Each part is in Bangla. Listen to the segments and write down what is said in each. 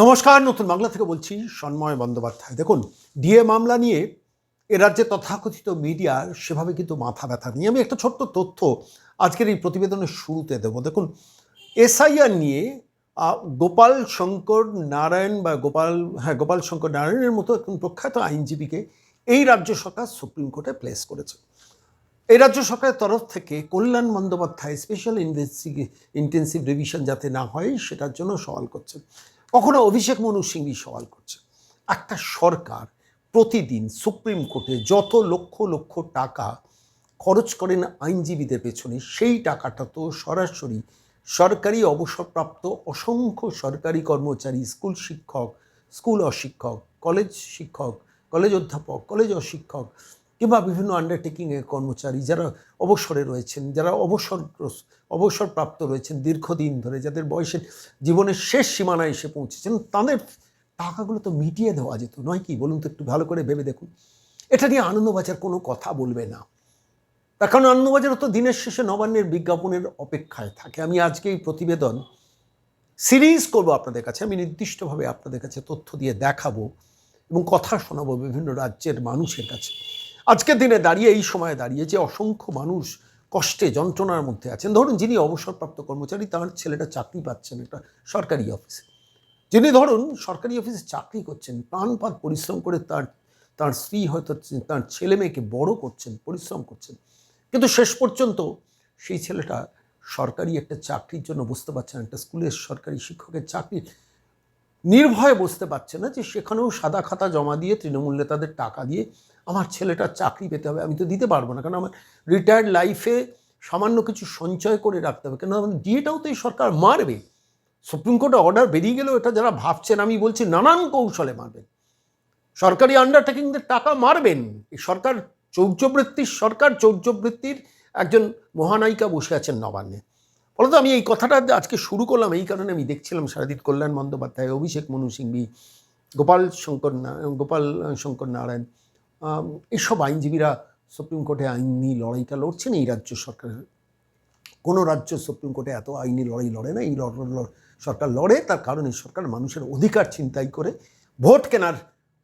নমস্কার, নতুন বাংলা থেকে বলছি সন্ময় বন্দ্যোপাধ্যায়। দেখুন, ডিএ মামলা নিয়ে এ রাজ্যে তথাকথিত মিডিয়া সেভাবে কিন্তু মাথা ব্যথা নিয়ে আমি একটা ছোট্ট তথ্য আজকের এই প্রতিবেদনের শুরুতে দেব। দেখুন, এসআইআর নিয়ে গোপাল শঙ্কর নারায়ণ বা গোপাল হ্যাঁ গোপাল শঙ্কর নারায়ণের মতো একজন প্রখ্যাত আইনজীবীকে এই রাজ্য সরকার সুপ্রিম কোর্টে প্লেস করেছে। এই রাজ্য সরকারের তরফ থেকে Kalyan Bandyopadhyay special investiga intensive revision যাতে না হয়, সেটার জন্য সওয়াল করছেন কখনো অভিষেক মনু সিংভি সওয়াল করছে। একটা সরকার প্রতিদিন সুপ্রিম কোর্টে যত লক্ষ লক্ষ টাকা খরচ করেন আইনজীবীদের পেছনে, সেই টাকাটা তো সরাসরি সরকারি অবসরপ্রাপ্ত অসংখ্য সরকারি কর্মচারী, স্কুল শিক্ষক, স্কুল অশিক্ষক, কলেজ শিক্ষক, কলেজ অধ্যাপক, কলেজ অশিক্ষক কিংবা বিভিন্ন আন্ডারটেকিংয়ের কর্মচারী যারা অবসরে রয়েছেন, যারা অবসর অবসরপ্রাপ্ত রয়েছেন দীর্ঘদিন ধরে, যাদের বয়সের জীবনের শেষ সীমানায় এসে পৌঁছেছেন, তাদের টাকাগুলো তো মিটিয়ে দেওয়া যেত। নয় কি? বলুন তো একটু ভালো করে ভেবে দেখুন। এটা নিয়ে আনন্দবাজার কোনো কথা বলবে না। তার কারণ আনন্দবাজারও তো দিনের শেষে নবান্নের বিজ্ঞাপনের অপেক্ষায় থাকে। আমি আজকে এই প্রতিবেদন সিরিজ করব আপনাদের কাছে। আমি নির্দিষ্টভাবে আপনাদের কাছে তথ্য দিয়ে দেখাবো এবং কথা শোনাবো বিভিন্ন রাজ্যের মানুষের কাছে। আজকের দিনে দাঁড়িয়ে, এই সময়ে দাঁড়িয়ে যে অসংখ্য মানুষ কষ্টে, যন্ত্রণার মধ্যে আছেন, ধরুন যিনি অবসরপ্রাপ্ত কর্মচারী, তার ছেলেটা চাকরি পাচ্ছেন একটা সরকারি অফিসে। যিনি ধরুন সরকারি অফিসে চাকরি করছেন, প্রাণপাত পরিশ্রম করে তার তার স্ত্রী হয়তো তার ছেলে মেয়েকে বড় করছেন, পরিশ্রম করছেন, কিন্তু শেষ পর্যন্ত সেই ছেলেটা সরকারি একটা চাকরির জন্য বুঝতে পারছে না, একটা স্কুলের সরকারি শিক্ষকের চাকরি। নির্ভয়ে বুঝতে পারছে না যে সেখানেও সাদা খাতা জমা দিয়ে, তৃণমূল নেতাদের টাকা দিয়ে আমার ছেলেটার চাকরি পেতে হবে, আমি তো দিতে পারব না। কারণ আমার রিটায়ার্ড লাইফে সামান্য কিছু সঞ্চয় করে রাখতে হবে। কেন আমাদের ডিএটাও তো এই সরকার মারবে। সুপ্রিম কোর্টে অর্ডার বেরিয়ে গেলেও এটা যারা ভাবছেন, আমি বলছি নানান কৌশলে মারবেন। সরকারি আন্ডারটেকিংদের টাকা মারবেন। এই সরকার চৌর্যবৃত্তির সরকার চৌর্যবৃত্তির একজন মহানায়িকা বসে আছেন নবান্নে। ফলত আমি এই কথাটা আজকে শুরু করলাম, এই কারণে আমি দেখছিলাম সারাদিন কল্যাণ বন্দ্যোপাধ্যায়, অভিষেক মনু সিংভি, গোপাল শঙ্কর গোপাল শঙ্কর নারায়ণ। এসব আইনজীবীরা সুপ্রিম কোর্টে আইনি লড়াইটা লড়ছেন, এই রাজ্য সরকারের কোনো রাজ্য সুপ্রিম কোর্টে এত আইনি লড়াই লড়ে না, এই সরকার লড়ে, তার কারণ সরকার মানুষের অধিকার চিন্তাই করে, ভোট কেনার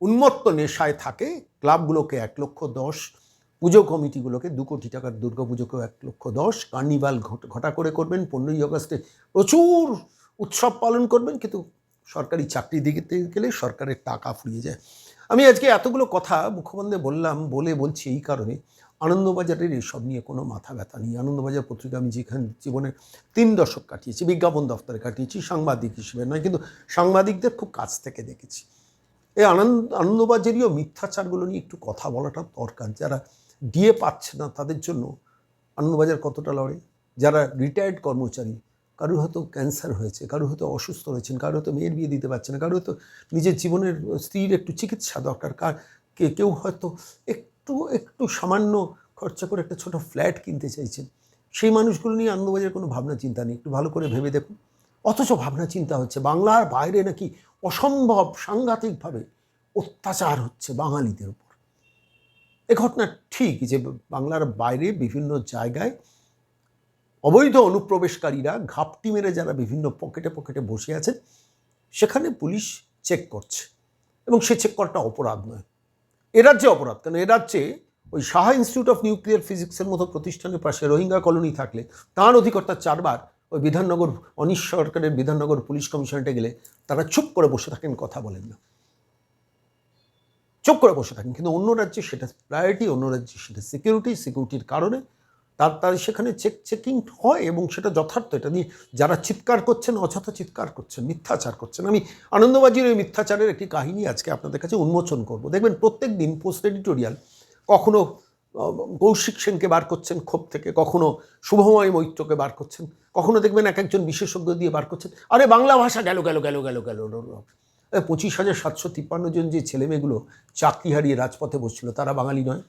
উন্মত্ত নেশায় থাকে, ক্লাবগুলোকে এক লক্ষ দশ, পুজো কমিটিগুলোকে দু কোটি টাকার দুর্গাপুজোকেও এক লক্ষ দশ, কার্নিভাল ঘট- করে করবেন, পনেরোই আগস্টে প্রচুর উৎসব পালন করবেন, কিন্তু সরকারি চাকরি দিতে গেলে সরকারের টাকা ফুরিয়ে যায়। আমি আজকে এতগুলো কথা মুখবন্ধে বললাম, বলে বলছি এই কারণে। আনন্দবাজারের এসব নিয়ে কোনো মাথা ব্যথা নেই। আনন্দবাজার পত্রিকা আমি যেখানে জীবনের তিন দশক কাটিয়েছি, বিজ্ঞাপন দপ্তরে কাটিয়েছি, সাংবাদিক হিসেবে নয়, কিন্তু সাংবাদিকদের খুব কাছ থেকে দেখেছি। এই আনন্দ, আনন্দবাজারীয় মিথ্যাচারগুলো নিয়ে একটু কথা বলাটা দরকার। যারা ডিএ পাচ্ছে না, তাদের জন্য আনন্দবাজার কতটা লড়ে? যারা রিটায়ার্ড কর্মচারী কারোর হয়তো ক্যান্সার হয়েছে, কারোর হয়তো অসুস্থ রয়েছেন, কারোর হয়তো মেয়ের বিয়ে দিতে পারছে না, কারোর হয়তো নিজের জীবনের স্ত্রীর একটু চিকিৎসা দরকার, কার কে কেউ হয়তো একটু একটু সামান্য খরচা করে একটা ছোট ফ্ল্যাট কিনতে চাইছেন। সেই মানুষগুলো নিয়ে আনন্দবাজার কোনো ভাবনা চিন্তা নেই, একটু ভালো করে ভেবে দেখুন। অথচ ভাবনা চিন্তা হচ্ছে, বাংলার বাইরে নাকি অসম্ভব সাংঘাতিকভাবে অত্যাচার হচ্ছে বাঙালিদের উপর। এ ঘটনা ঠিক যে বাংলার বাইরে বিভিন্ন জায়গায় অবৈধ অনুপ্রবেশকারীরা ঘাপটি মেরে যারা বিভিন্ন পকেটে পকেটে বসে আছেন, সেখানে পুলিশ চেক করছে। এবং সে চেক করাটা অপরাধ নয়। এ রাজ্যে অপরাধ, কেন? এ রাজ্যে ওই সাহা ইনস্টিটিউট অফ নিউক্লিয়ার ফিজিক্সের মতো প্রতিষ্ঠানের পাশে রোহিঙ্গা কলোনি থাকলে, তার অধিকর্তা চারবার ওই বিধাননগর, অনিশ সরকারের বিধাননগর পুলিশ কমিশনটে গেলে তারা চুপ করে বসে থাকেন, কথা বলেন না। চুপ করে বসে থাকেন, কিন্তু অন্য রাজ্যে সেটা প্রায়োরিটি অন্য রাজ্যে সেটা সিকিউরিটি সিকিউরিটির কারণে তার তার সেখানে চেক চেকিং হয় এবং সেটা যথার্থ। এটা নিয়ে যারা চিৎকার করছেন অযথা চিৎকার করছেন মিথ্যাচার করছেন আমি আনন্দবাজির ওই মিথ্যাচারের একটি কাহিনী আজকে আপনাদের কাছে উন্মোচন করব। দেখবেন প্রত্যেক দিন পোস্ট এডিটোরিয়াল কখনো আহ, কৌশিক সেনকে বার করছেন ক্ষোভ থেকে কখনো শুভময় মৈত্রকে বার করছেন কখনো দেখবেন এক একজন বিশেষজ্ঞ দিয়ে বার করছেন আরে বাংলা ভাষা গেল গেল গেল গেল গেল পঁচিশ হাজার সাতশো তিপ্পান্ন জন যে ছেলেমেয়েগুলো চাকরি হারিয়ে রাজপথে বসছিল তারা বাঙালি নয়।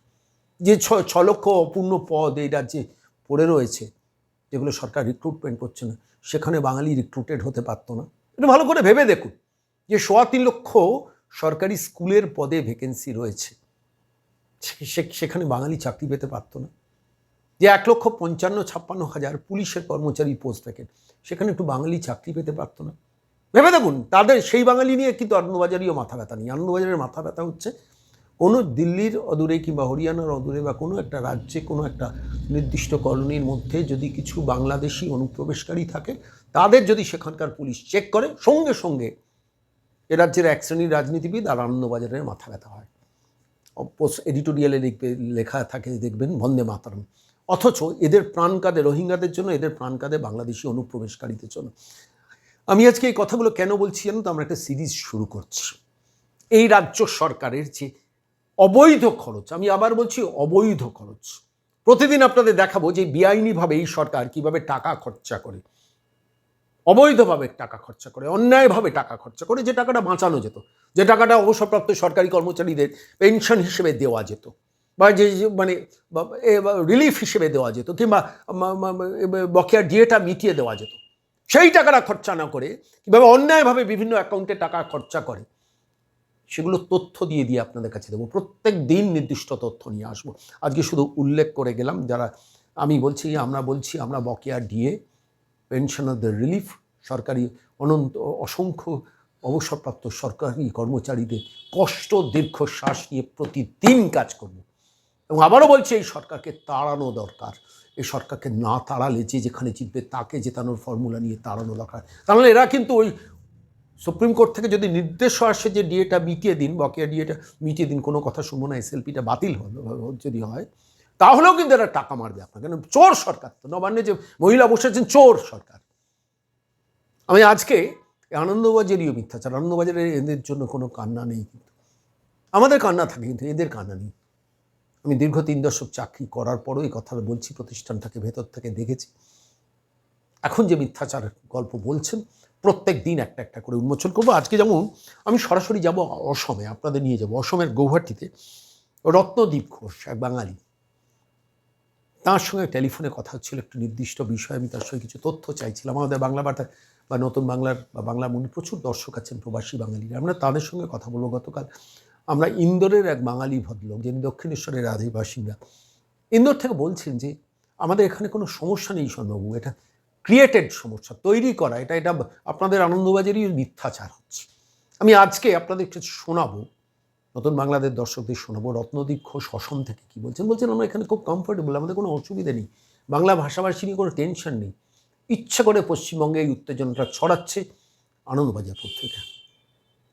যে ছ লক্ষ অপূর্ণ পদ এই রাজ্যে পড়ে রয়েছে, যেগুলো সরকার রিক্রুটমেন্ট করছে না, সেখানে বাঙালি রিক্রুটেড হতে পারতো না। এটা ভালো করে ভেবে দেখুন যে সোয়া তিন লক্ষ সরকারি স্কুলের পদে ভ্যাকেন্সি রয়েছে। সেখানে বাঙালি চাকরি পেতে পারতো না। যে এক লক্ষ পঞ্চান্ন, ছাপ্পান্ন হাজার পুলিশের কর্মচারী পোস্ট ভ্যাকেন্ট সেখানে একটু বাঙালি চাকরি পেতে পারতো না। ভেবে দেখুন, তাদের, সেই বাঙালি নিয়ে কিন্তু আনন্দবাজারিও মাথা ব্যথা নেই। আনন্দবাজারের মাথা ব্যথা হচ্ছে কোনো দিল্লির অদূরে কিংবা হরিয়ানার অদূরে বা কোনো একটা রাজ্যে কোনো একটা নির্দিষ্ট কলোনির মধ্যে যদি কিছু বাংলাদেশি অনুপ্রবেশকারী থাকে, তাদের যদি সেখানকার পুলিশ চেক করে, সঙ্গে সঙ্গে এ রাজ্যের এক শ্রেণির রাজনীতিবিদ আর আনন্দবাজারের মাথা ব্যথা হয়। এডিটোরিয়ালে লিখবে লেখা থাকে, দেখবেন বন্দে মাতারম। অথচ এদের প্রাণ কাঁদে রোহিঙ্গাদের জন্য, এদের প্রাণ কাঁদে বাংলাদেশি অনুপ্রবেশকারীদের জন্য। আমি আজকে এই কথাগুলো কেন বলছি জানো তো? আমরা একটা সিরিজ শুরু করছি। এই রাজ্য সরকারের যে অবৈধ খরচ, আমি আবার বলছি অবৈধ খরচ। প্রতিদিন আপনাদের দেখাবো যে বেআইনিভাবে এই সরকার কীভাবে টাকা খরচা করে। অবৈধভাবে টাকা খরচা করে, অন্যায়ভাবে টাকা খরচা করে, যে টাকাটা বাঁচানো যেত। যে টাকাটা অবসরপ্রাপ্ত সরকারি কর্মচারীদের পেনশন হিসেবে দেওয়া যেত। বা যে মানে রিলিফ হিসেবে দেওয়া যেত, কিংবা বকেয়া ডিএটা মিটিয়ে দেওয়া যেত। সেই টাকাটা খরচা না করে কীভাবে অন্যায়ভাবে বিভিন্ন অ্যাকাউন্টে টাকা খরচা করে। সেগুলো তথ্য দিয়ে দিয়ে আপনাদের কাছে দেবো। প্রত্যেক দিন নির্দিষ্ট তথ্য নিয়ে আসব। আজকে শুধু উল্লেখ করে গেলাম, যারা আমি বলছি, আমরা বলছি, আমরা বকেয়া ডিএ পেনশনারদের রিলিফ, সরকারি অনন্ত, অসংখ্য অবসরপ্রাপ্ত সরকারি কর্মচারীদের কষ্ট, দীর্ঘশ্বাস নিয়ে প্রতিদিন কাজ করব। এবং আবারও বলছি, এই সরকারকে তাড়ানো দরকার। এই সরকারকে না তাড়ালে যে যেখানে জিতবে, তাকে জেতানোর ফর্মুলা নিয়ে তাড়ানো দরকার। তাহলে এরা কিন্তু ওই সুপ্রিম কোর্ট থেকে যদি নির্দেশ আসে যে ডিএটা মিটিয়ে দিন, বকেয়া ডিএটা মিটিয়ে দিন, কোনো কথা শুনব না এসএলপিটা বাতিল হলো যদি হয়, তাহলেও কিন্তু এরা টাকা মারবে আপনার কেন? চোর সরকার তো। নবান্নে যে মহিলা বসেছেন চোর সরকার। আমি আজকে এই আনন্দবাজারই মিথ্যাচার আনন্দবাজারের এদের জন্য কোনো কান্না নেই কিন্তু। আমাদের কান্না থাকে কিন্তু, এদের কান্না নেই। আমি দীর্ঘ তিন দশক চাকরি করার পরও এই কথা বলছি, প্রতিষ্ঠানটাকে ভেতর থেকে দেখেছি। এখন যে মিথ্যাচারের গল্প বলছেন, প্রত্যেক দিন একটা একটা করে উন্মোচন করব। আজকে যেমন আমি সরাসরি যাব অসমে, আপনাদের নিয়ে যাব। অসমের গৌহাটিতে রত্নদ্বীপ ঘোষ, এক বাঙালি, তার সঙ্গে টেলিফোনে কথা হচ্ছিল একটু নির্দিষ্ট বিষয়ে, আমি তার সঙ্গে কিছু তথ্য চাইছিলাম। আমাদের বাংলা বার্তা বা নতুন বাংলার বা বাংলা মনে প্রচুর দর্শক আছেন, প্রবাসী বাঙালিরা। আমরা তাদের সঙ্গে কথা বলব। গতকাল আমরা ইন্দোরের এক বাঙালি ভদ্রলোক, যিনি দক্ষিণেশ্বরের আদিবাসীরা ইন্দোর থেকে বলছেন যে, আমাদের এখানে কোনো সমস্যা নেই সন্ধ্যবাবু এটা ক্রিয়েটেড সমস্যা, তৈরি করা, এটা এটা আপনাদের আনন্দবাজারই মিথ্যাচার হচ্ছে। আমি আজকে আপনাদের আপনাদেরকে শোনাবো, নতুন বাংলাদেশ দর্শকদের শোনাবো রত্নদ্বীপ ঘোষ অসম থেকে কি বলছেন? বলছেন, আমরা এখানে খুব কমফোর্টেবল আমাদের কোনো অসুবিধা নেই। বাংলা ভাষাভাষী নিয়ে কোনো টেনশন নেই। ইচ্ছা করে পশ্চিমবঙ্গে এই উত্তেজনাটা ছড়াচ্ছে আনন্দবাজার পত্রিকা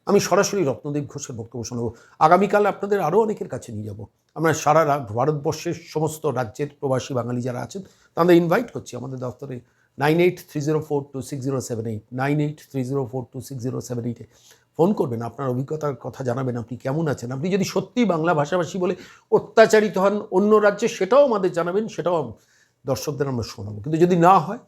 আমি সরাসরি রত্নদ্বীপ ঘোষের বক্তব্য শোনাবো। আগামীকাল আপনাদের আরও অনেকের কাছে নিয়ে যাব। আমরা সারা ভারতবর্ষের সমস্ত রাজ্যের প্রবাসী বাঙালি যারা আছেন, তাদের ইনভাইট করছি। আমাদের দপ্তরে nine eight three zero four two six zero seven eight, nine eight three zero four two six zero seven এইটে ফোন করবেন, আপনার অভিজ্ঞতার কথা জানাবেন, আপনি কেমন আছেন? আপনি যদি সত্যিই বাংলা ভাষাভাষী বলে অত্যাচারিত হন অন্য রাজ্যে, সেটাও আমাদের জানাবেন, সেটাও দর্শকদের আমরা শোনাবো। কিন্তু যদি না হয়,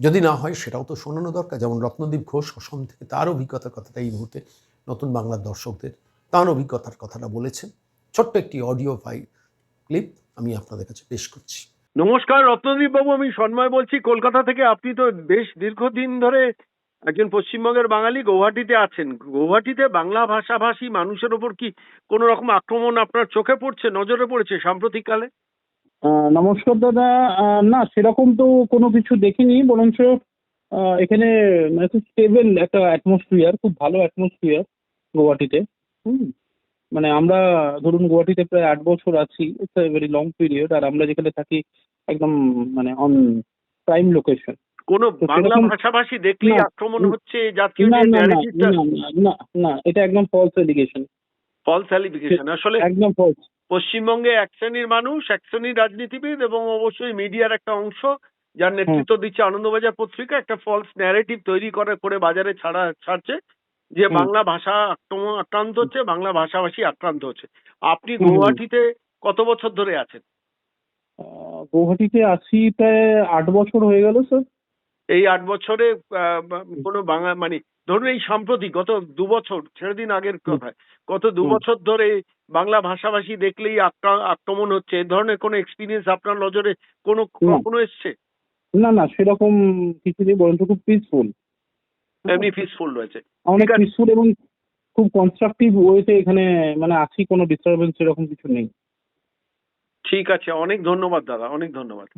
যদি না হয়, সেটাও তো শোনানো দরকার। যেমন রত্নদ্বীপ ঘোষ, অসম থেকে তার অভিজ্ঞতার কথাটা এই মুহূর্তে নতুন বাংলার দর্শকদের তার অভিজ্ঞতার কথাটা বলেছেন। ছোট্ট একটি অডিও ফাইল, ক্লিপ আমি আপনাদের কাছে পেশ করছি। নমস্কার, রত্নদীপ বাবু, আমি সন্ময় বলছি। কলকাতা থেকে আপনি তো বেশ দীর্ঘদিন ধরে একজন পশ্চিমবঙ্গের বাঙালি, গৌহাটিতে আছেন। গৌহাটিতে বাংলা ভাষাভাষী মানুষের ওপর কি কোনো রকম আক্রমণ আপনার চোখে পড়ছে, নজরে পড়েছে সাম্প্রতিককালে? নমস্কার দাদা। না, সেরকম তো কোনো কিছু দেখিনি, বরঞ্চ এখানে খুব স্টেবল একটা অ্যাটমসফিয়ার খুব ভালো অ্যাটমসফিয়ার গুয়াহাটিতে হুম মানে আমরা, ধরুন গুয়াহাটিতে প্রায় আট বছর আছি it's a very long period আর আমরা যেখানে থাকি একদম মানে অন প্রাইম লোকেশন কোনো বাংলা ভাষাভাষী দেখলেই না, আক্রমণ হচ্ছে জাতীয় না না না এটা একদম ফলস এলিগেশন ফলস অ্যালিফিকেশন আসলে একদম ফলস পশ্চিমবঙ্গে এক শ্রেণির মানুষ এক শ্রেণির রাজনীতিবিদ এবং অবশ্যই মিডিয়ার একটা অংশ যার নেতৃত্ব দিচ্ছে আনন্দবাজার পত্রিকা একটা ফলস ন্যারেটিভ তৈরি করে করে বাজারে ছাড়া ছাড়ছে যে বাংলা ভাষা আক্রমণ আক্রান্ত হচ্ছে বাংলা ভাষাভাষী আক্রান্ত হচ্ছে। আপনি হুম। গৌহাটিতে কত বছর ধরে আছেন? গৌহাটিতে আছি প্রায় আট বছর হয়ে গেল স্যার এই আট বছরে আহ, কোনো বাংলা মানে ধরুন এই সাম্প্রতিক গত দু বছর ছেড়ে দিন আগের কথা গত দু বছর ধরে বাংলা ভাষাভাষী দেখলেই আক্রমণ হচ্ছে এ ধরনের কোনো এক্সপিরিয়েন্স আপনার নজরে কোনো। কখনো এসছে? না না সেরকম কিছু নেই বরঞ্চ খুব পিসফুল এমনি পিসফুল রয়েছে। অনেক পিসফুল এবং খুব কনস্ট্রাকটিভ ওয়েতে এখানে মানে আছি কোনো ডিস্টারবেন্স এরকম কিছু নেই। ঠিক আছে অনেক ধন্যবাদ দাদা অনেক ধন্যবাদ।